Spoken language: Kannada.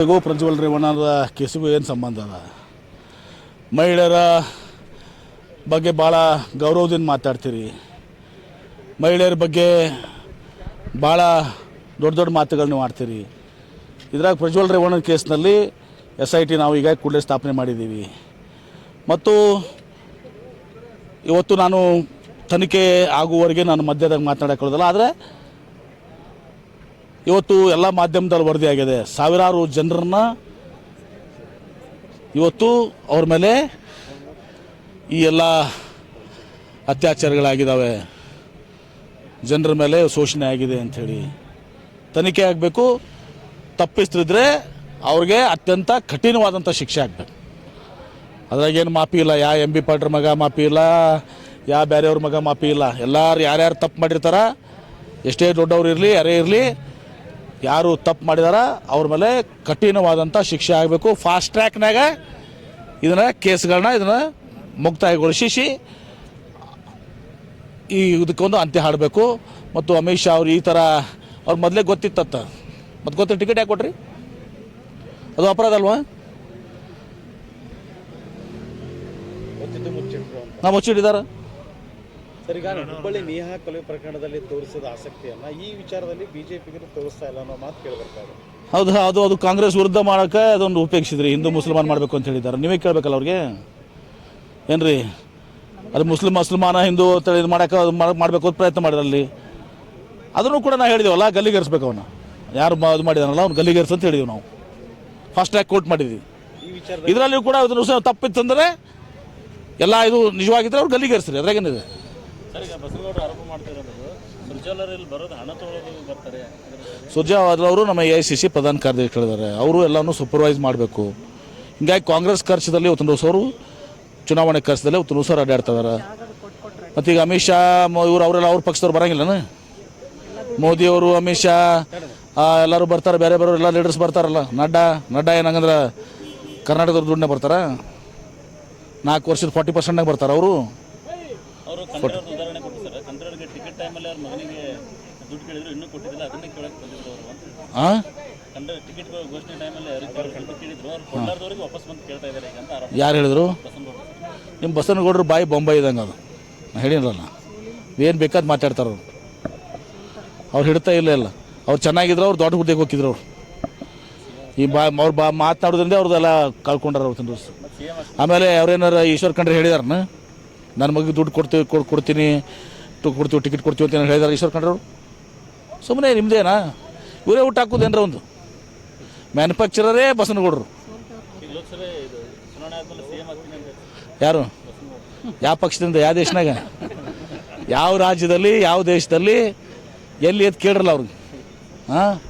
ಕೇಸಿಗೂ ಪ್ರಜ್ವಲ್ ರೇವಣ್ಣದ ಕೇಸಿಗೂ ಏನು ಸಂಬಂಧ ಅದ? ಮಹಿಳೆಯರ ಬಗ್ಗೆ ಭಾಳ ಗೌರವದಿಂದ ಮಾತಾಡ್ತೀರಿ. ಮಹಿಳೆಯರ ಬಗ್ಗೆ ಭಾಳ ದೊಡ್ಡ ದೊಡ್ಡ ಮಾತುಗಳನ್ನ ಮಾಡ್ತೀರಿ. ಇದ್ರಾಗ ಪ್ರಜ್ವಲ್ ರೇವಣ್ಣನ ಕೇಸ್ನಲ್ಲಿ ಎಸ್ ಐ ಟಿ ನಾವು ಈಗ ಕೂಡಲೇ ಸ್ಥಾಪನೆ ಮಾಡಿದ್ದೀವಿ. ಮತ್ತು ಇವತ್ತು ನಾನು ತನಿಖೆ ಆಗುವವರೆಗೆ ನಾನು ಮಧ್ಯದಾಗ ಮಾತನಾಡೋಕ್ಕೋದಲ್ಲ ಆದರೆ ಇವತ್ತು ಎಲ್ಲ ಮಾಧ್ಯಮದಲ್ಲಿ ವರದಿ ಆಗಿದೆ. ಸಾವಿರಾರು ಜನರನ್ನ ಇವತ್ತು ಅವ್ರ ಮೇಲೆ ಈ ಎಲ್ಲ ಅತ್ಯಾಚಾರಗಳಾಗಿದ್ದಾವೆ. ಜನರ ಮೇಲೆ ಶೋಷಣೆ ಆಗಿದೆ ಅಂಥೇಳಿ ತನಿಖೆ ಆಗಬೇಕು. ತಪ್ಪಿಸ್ತಿದ್ರೆ ಅವ್ರಿಗೆ ಅತ್ಯಂತ ಕಠಿಣವಾದಂಥ ಶಿಕ್ಷೆ ಆಗಬೇಕು. ಅದ್ರಾಗೇನು ಮಾಪಿ ಇಲ್ಲ. ಯಾ ಎಂ ಬಿ ಪಾಟ್ರ್ ಮಗ ಮಾಪಿ ಇಲ್ಲ. ಯಾ ಬೇರೆಯವ್ರ ಮಗ ಮಾಪಿ ಇಲ್ಲ. ಎಲ್ಲರೂ ಯಾರ್ಯಾರು ತಪ್ಪು ಮಾಡಿರ್ತಾರ, ಎಷ್ಟೇ ದೊಡ್ಡವ್ರು ಇರಲಿ, ಯಾರೇ ಇರಲಿ ಯಾರು ತಪ್ಪು ಮಾಡಿದಾರ ಅವ್ರ ಮೇಲೆ ಕಠಿಣವಾದಂಥ ಶಿಕ್ಷೆ ಆಗಬೇಕು. ಫಾಸ್ಟ್ ಟ್ರ್ಯಾಕ್ನಾಗ ಇದನ್ನು ಕೇಸ್ಗಳನ್ನ ಇದನ್ನು ಮುಕ್ತಾಯಗೊಳಿಸಿ ಈ ಇದಕ್ಕೊಂದು ಅಂತ್ಯ ಹಾಡಬೇಕು. ಮತ್ತು ಅಮಿತ್ ಶಾ ಅವ್ರು ಈ ಥರ ಅವ್ರ ಮೊದಲೇ ಗೊತ್ತಿತ್ತತ್ತ ಮತ್ತು ಗೊತ್ತ ಟಿಕೆಟ್ ಯಾಕೆ ಕೊಟ್ರಿ? ಅದು ಅಪರಾಧ ಅಲ್ವಾ ನಾವು ಮುಚ್ಚಿಟ್ಟಿದ್ದಾರೆ? ಸರ್ ಹುಬ್ಬಳ್ಳಿ ನೇಹಾ ಕೊಲೆ ಪ್ರಕರಣದಲ್ಲಿ ತೋರಿಸಿದ ಆಸಕ್ತಿಯನ್ನ ಈ ವಿಚಾರದಲ್ಲಿ ಬಿಜೆಪಿಗೆ ತೋರಿಸ್ತಾ ಇಲ್ಲ ಅನ್ನೋ ಮಾತು ಕೇಳಬೇಕಾದ್ರೆ ಹೌದು ಅದು ಅದು ಕಾಂಗ್ರೆಸ್ ವಿರುದ್ಧ ಮಾಡೋಕೆ ಅದೊಂದು ಉಪೇಕ್ಷಿದ್ರಿ ಹಿಂದೂ ಮುಸಲ್ಮಾನ್ ಮಾಡಬೇಕು ಅಂತ ಹೇಳಿದ್ದಾರೆ. ನೀವೇ ಕೇಳಬೇಕಲ್ಲ ಅವ್ರಿಗೆ? ಏನ್ರಿ? ಅದು ಮುಸ್ಲಿಂ ಮುಸಲ್ಮಾನ ಹಿಂದೂ ಇದು ಮಾಡೋಕೆ ಅದು ಮಾಡಬೇಕು ಅಂತ ಪ್ರಯತ್ನ ಮಾಡಿದ್ರಲ್ಲಿ ಅದನ್ನು ಕೂಡ ನಾವು ಹೇಳಿದೆವಲ್ಲ ಗಲ್ಲಿಗೇರಿಸ್ಬೇಕು ಅವನ್ನ ಯಾರು ಅದು ಇದು ಮಾಡಿದಾನಲ್ಲ ಅವ್ನು ಗಲ್ಲಿಗೇರಿಸ್ ಅಂತ ಹೇಳಿದ್ವಿ ನಾವು. ಫಸ್ಟ್ ಟ್ಯಾಕ್ ಕೋರ್ಟ್ ಮಾಡಿದ್ವಿ. ಇದರಲ್ಲಿ ಕೂಡ ಅದನ್ನು ತಪ್ಪಿತ್ತಂದ್ರೆ ತಪ್ಪಿತ್ತಂದರೆ ಎಲ್ಲ ಇದು ನಿಜವಾಗಿದ್ರೆ ಅವ್ರು ಗಲ್ಲಿಗೇರಿಸ್ರಿ ಅದ್ರಾಗೇನಿದೆ? ಸರ್ ಅವರು ನಮ್ಮ ಎ ಐ ಸಿ ಸಿ ಪ್ರಧಾನ ಕಾರ್ಯದರ್ಶಿಗಳಿದ್ದಾರೆ ಅವರು ಎಲ್ಲನೂ ಸೂಪರ್ವೈಸ್ ಮಾಡಬೇಕು. ಹಿಂಗಾಗಿ ಕಾಂಗ್ರೆಸ್ ಖರ್ಚದಲ್ಲಿ ದಿವಸ ಅವರು ಚುನಾವಣೆ ಖರ್ಚದಲ್ಲಿ ಇವತ್ತು ದಿವಸ ಅಡ್ಡಾಡ್ತಾ ಇದಾರೆ. ಮತ್ತು ಈಗ ಅಮಿತ್ ಶಾ ಮ- ಇವ್ರು ಅವರೆಲ್ಲ ಅವ್ರ ಪಕ್ಷದವ್ರು ಬರಂಗಿಲ್ಲನ? ಮೋದಿ ಅವರು ಅಮಿತ್ ಶಾ ಆ, ಎಲ್ಲರೂ ಬರ್ತಾರೆ ಬೇರೆ ಬೇರೆ ಎಲ್ಲ ಲೀಡರ್ಸ್ ಬರ್ತಾರಲ್ಲ. ನಡ್ಡಾ ನಡ್ಡಾ ಏನಂಗಂದ್ರೆ ಕರ್ನಾಟಕದ ದುಡ್ಡನ್ನ ಬರ್ತಾರ? ನಾಲ್ಕು ವರ್ಷದ ಫಾರ್ಟಿ ಪರ್ಸೆಂಟ್ನಾಗ ಬರ್ತಾರೆ ಅವರು? ಯಾರು ಹೇಳಿದ್ರು? ನಿಮ್ಮ ಬಸವನಗೌಡರು ಬಾಯಿ ಬೊಂಬೈ ಇದ್ದಂಗೆ ಅದು. ನಾ ಹೇಳಿರಲ್ಲ ಏನು ಬೇಕಾದ್ ಮಾತಾಡ್ತಾರೆ ಅವ್ರು. ಅವ್ರು ಹಿಡ್ತಾ ಇಲ್ಲ ಇಲ್ಲ ಅವ್ರು ಚೆನ್ನಾಗಿದ್ರು ಅವ್ರು ದೊಡ್ಡ ಹುದ್ದೆಗೆ ಹೋಗಿದ್ರು ಅವ್ರು. ಈ ಬಾ ಅವ್ರು ಬಾ ಮಾತನಾಡೋದ್ರಿಂದ ಅವ್ರದ್ದೆಲ್ಲ ಕಳ್ಕೊಂಡಾರ ಅವ್ರು ದಿವಸ ಆಮೇಲೆ ಅವ್ರೇನಾರು ಈಶ್ವರ್ ಕಂಡ್ರೆ ಹೇಳಿದಾರನ? ನನ್ನ ಮಗಿಗೆ ದುಡ್ಡು ಕೊಡ್ತೀವಿ ಕೊಡ್- ಕೊಡ್ತೀನಿ ಕೊಡ್ತೀವಿ, ಟಿಕೆಟ್ ಕೊಡ್ತೀವಿ ಅಂತ ಹೇಳಿದಾರೆ ಈಶ್ವರ್ ಖಂಡ್ರೆ ಅವರು ಸುಮ್ಮನೆ ನಿಮ್ಮದೇನಾ ಇವರೇ ಊಟ ಹಾಕೋದೇನ್ರ ಒಂದು? ಮ್ಯಾನುಫ್ಯಾಕ್ಚರರೇ ಬಸನಗೌಡರು. ಯಾರು? ಯಾವ ಪಕ್ಷದಿಂದ? ಯಾವ ದೇಶನಾಗ? ಯಾವ ರಾಜ್ಯದಲ್ಲಿ, ಯಾವ ದೇಶದಲ್ಲಿ, ಎಲ್ಲಿ ಎದ್ದು ಕೇಳ್ರಲ್ಲ ಅವ್ರಿಗೆ? ಹಾಂ